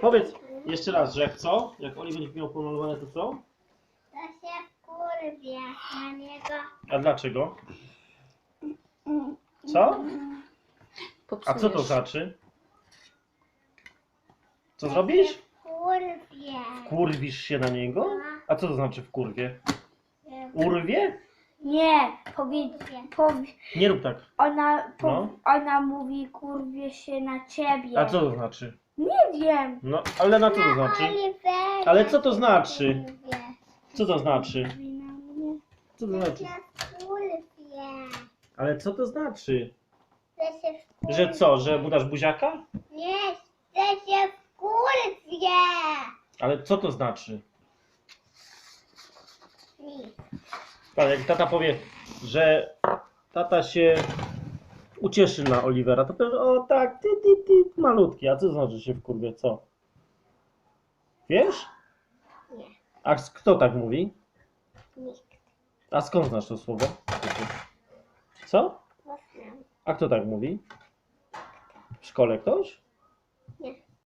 Powiedz jeszcze raz, że co? Jak Oli będzie miał pomalowane, to co? To się wkurwie na niego. A dlaczego? Co? A co to znaczy? Co zrobisz? Wkurwie. Kurwisz się na niego? A co to znaczy w kurwie? Urwie? Nie, powiedz, powie, Nie rób tak. ona, po, No. ona mówi kurwie się na ciebie. A co to znaczy? Nie wiem. No, ale na co to znaczy? Oliwera Ale co to znaczy? Co to znaczy? Co to znaczy? się wkurwie. Ale co to znaczy? Się. Że co, że mu dasz buziaka? Nie, to się wkurwie. Ale co to znaczy? Nic. Tak, jak tata powie, że tata się ucieszy na Olivera, to powie, o tak, ty, ty, ty, malutki. A co znaczy się w kurwie, co? Wiesz? Nie. A kto tak mówi? Nikt. A skąd znasz to słowo? Co? A kto tak mówi? W szkole ktoś?